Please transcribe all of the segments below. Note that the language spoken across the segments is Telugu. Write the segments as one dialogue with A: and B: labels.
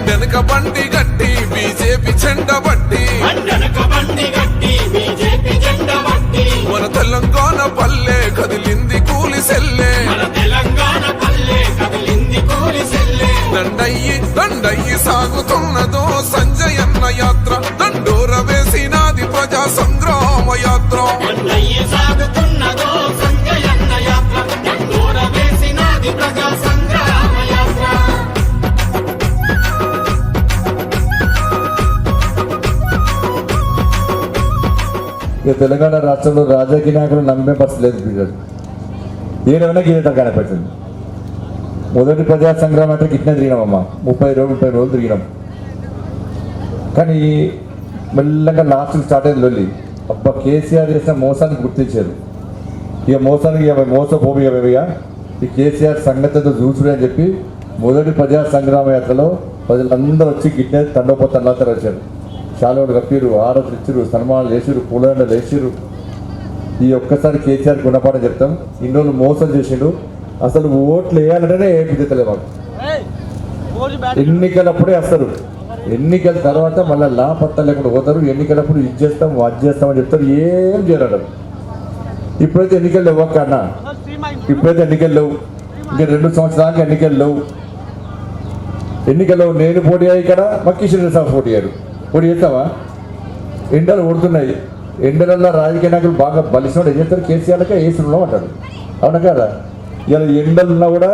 A: వెనక బండి గట్టి బీజేపీ చెండ బట్టి మన తెలంగాణ పల్లె కదిలింది కూలి సెల్లే. దండయ్యి దండయ్యి సాగుతున్నదో సంజయ్ అన్న యాత్ర. దండోర వేసినాది ప్రజా సంగ్రామ యాత్ర.
B: సాగుతున్నదో సంజయ్ అన్న యాత్ర. దండోర వేసినాది ప్రజా
C: ఇక తెలంగాణ రాష్ట్రంలో రాజకీయ నాయకులు నమ్మే పరిస్థితి లేదు బిడ్డలు. ఏమైనా గిరీటం కనపడుతుంది మొదటి ప్రజా సంగ్రామం అంటే గిట్నే తిరిగినామమ్మా. ముప్పై రోజులు ముప్పై రోజులు తిరిగినాం. కానీ మెల్లగా లాస్ట్ స్టార్ట్ అయింది లొల్లి. అబ్బా కేసీఆర్ చేసిన మోసానికి గుర్తించారు. ఇక మోసానికి ఇక మోసపోమి ఇక ఈ కేసీఆర్ సంగతితో చూసుడే అని చెప్పి మొదటి ప్రజా సంగ్రామ యాత్రలో ప్రజలందరూ వచ్చి గిట్నే తండోపతండాతర వచ్చారు శాలువలు కప్పిరు ఆరతులు ఇచ్చిరు సన్మానాలు వేసిరు పూలండలు వేసిరు. ఈ ఒక్కసారి కేసీఆర్ గుణపాఠం చెప్తాం. ఇన్ని రోజులు మోసం చేసిండు. అసలు ఓట్లు వేయాలంటేనే ఏపిద్దలేదు మాకు. ఎన్నికలప్పుడే వస్తారు. ఎన్నికల తర్వాత మళ్ళీ లాపత్తా లేకుండా పోతారు. ఎన్నికలప్పుడు ఇది చేస్తాం అది చేస్తామని చెప్తారు. ఏం చేయరు ఇప్పుడైతే ఎన్నికలు లేవు అన్న. ఇప్పుడైతే ఎన్నికలు లేవు. ఇంకా రెండు సంవత్సరాలకి ఎన్నికలు లేవు. ఎన్నికల్లో నేను పోటీ అయ్యి ఇక్కడ. మా కిషన్ రెడ్డి సార్ పోటీ అయ్యారు. ఇప్పుడు చేస్తావా ఎండలు కొడుతున్నాయి. ఎండలల్లో రాజకీయ నాయకులు బాగా బలిసిన ఏం చేస్తారు? కేసీఆర్కే వేసినాం అంటాడు అవునా కదా? ఇలా ఎండలున్నా కూడా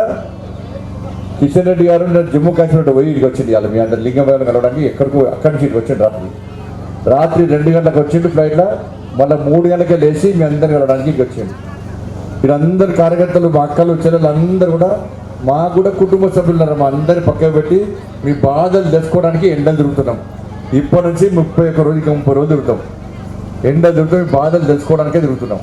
C: కిషన్ రెడ్డి గారు జమ్మూ కాశ్మీర్ పోయి ఇక్కడికి వచ్చింది ఇవాళ. మీ అందరు లింగం కలవడానికి ఎక్కడికి అక్కడి నుంచి ఇక్కడికి వచ్చిండు రాత్రి. రాత్రి రెండు గంటలకు వచ్చిండు ఫ్లైట్లో. మళ్ళీ మూడు గంటలకే లేచి మీ అందరిని కలవడానికి ఇక్కడికి వచ్చిండు. వీరందరు కార్యకర్తలు మా అక్కలు చెల్లెలు అందరూ కూడా మా కూడా కుటుంబ సభ్యులు ఉన్నారు? మా అందరి పక్కన పెట్టి మీ బాధలు తెలుసుకోవడానికి ఎండలు తిరుగుతున్నాం. ఇప్పటి నుంచి ముప్పై ఒక్క రోజుకి ముప్పై రోజులు తిరుగుతాం. ఎండ తిరుగుతాం బాధలు తెలుసుకోవడానికే తిరుగుతున్నాం.